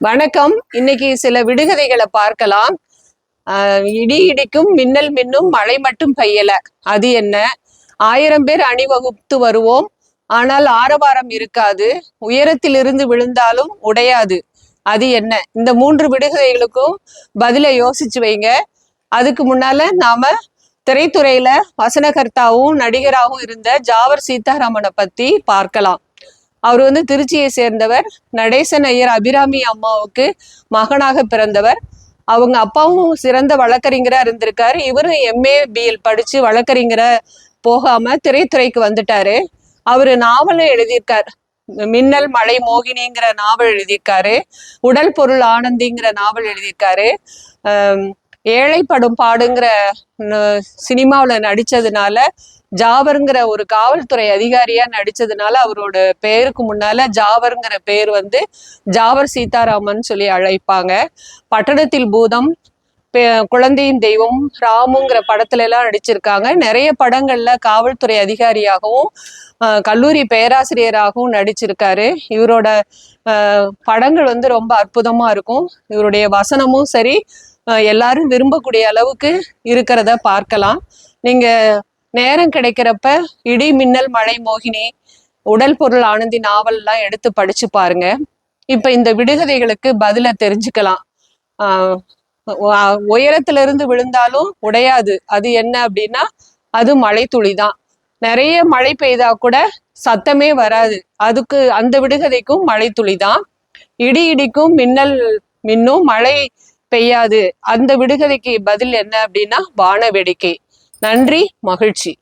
வணக்கம். இன்னைக்கு சில விடுகதைகளை பார்க்கலாம். இடி இடிக்கும் மின்னல் மின்னும் மழை மட்டும் பெய்யல. அது என்ன? ஆயிரம் பேர் அணிவகுத்து வருவோம். ஆனால் ஆரவாரம் இருக்காது. உயரத்தில் இருந்து விழுந்தாலும் உடையாது. அது என்ன? இந்த மூன்று விடுகதைகளுக்கும் பதிலை யோசிச்சு வைங்க. அதுக்கு முன்னால நாம திரைத்துறையில வசனகர்த்தாவும் நடிகராகவும் இருந்த ஜாவர் சீதாராமனை பத்தி பார்க்கலாம். அவர் வந்து திருச்சியை சேர்ந்தவர். நடேசன் ஐயர் அபிராமி அம்மாவுக்கு மகனாக பிறந்தவர். அவங்க அப்பாவும் சிறந்த வழக்கறிஞரா இருந்திருக்காரு. இவரும் எம்ஏ பிஎல் படிச்சு வழக்கறிஞர போகாம திரைத்துறைக்கு வந்துட்டாரு. அவரு நாவலும் எழுதியிருக்கார். மின்னல் மலை மோகினிங்கிற நாவல் எழுதியிருக்காரு. உடல் பொருள் ஆனந்திங்கிற நாவல் எழுதியிருக்காரு. ஏழைப்படும் பாடுங்கிற சினிமாவில் நடிச்சதுனால ஜாவருங்கிற ஒரு காவல்துறை அதிகாரியா நடிச்சதுனால அவரோட பேருக்கு முன்னால ஜாவருங்கிற பேர் வந்து ஜாவர் சீதாராமன் சொல்லி அழைப்பாங்க. பட்டணத்தில் பூதம் குழந்தையின் தெய்வம் ராமுங்கிற படத்துல எல்லாம் நடிச்சிருக்காங்க. நிறைய படங்கள்ல காவல்துறை அதிகாரியாகவும் ஆஹ், கல்லூரி பேராசிரியராகவும் நடிச்சிருக்காரு. இவரோட ஆஹ், படங்கள் வந்து ரொம்ப அற்புதமா இருக்கும். இவருடைய வசனமும் சரி எல்லாரும் விரும்பக்கூடிய அளவுக்கு இருக்கிறத பார்க்கலாம். நீங்க நேரம் கிடைக்கிறப்ப இடி மின்னல் மழை மோகினி உடல் பொருள் ஆனந்தி நாவல்லாம் எடுத்து படிச்சு பாருங்க. இப்ப இந்த விடுகதைகளுக்கு பதில தெரிஞ்சுக்கலாம். ஆஹ் உயரத்துல இருந்து விழுந்தாலும் உடையாது. அது என்ன அப்படின்னா அது மழை துளி தான். நிறைய மழை பெய்தா கூட சத்தமே வராது. அதுக்கு அந்த விடுகதைக்கும் மழை துளி தான். இடி இடிக்கும் மின்னல் மின்னும் மழை பெய்யாது. அந்த விடுகதைக்கு பதில் என்ன அப்படின்னா வான வேடிக்கை நன்றி மகிழ்ச்சி.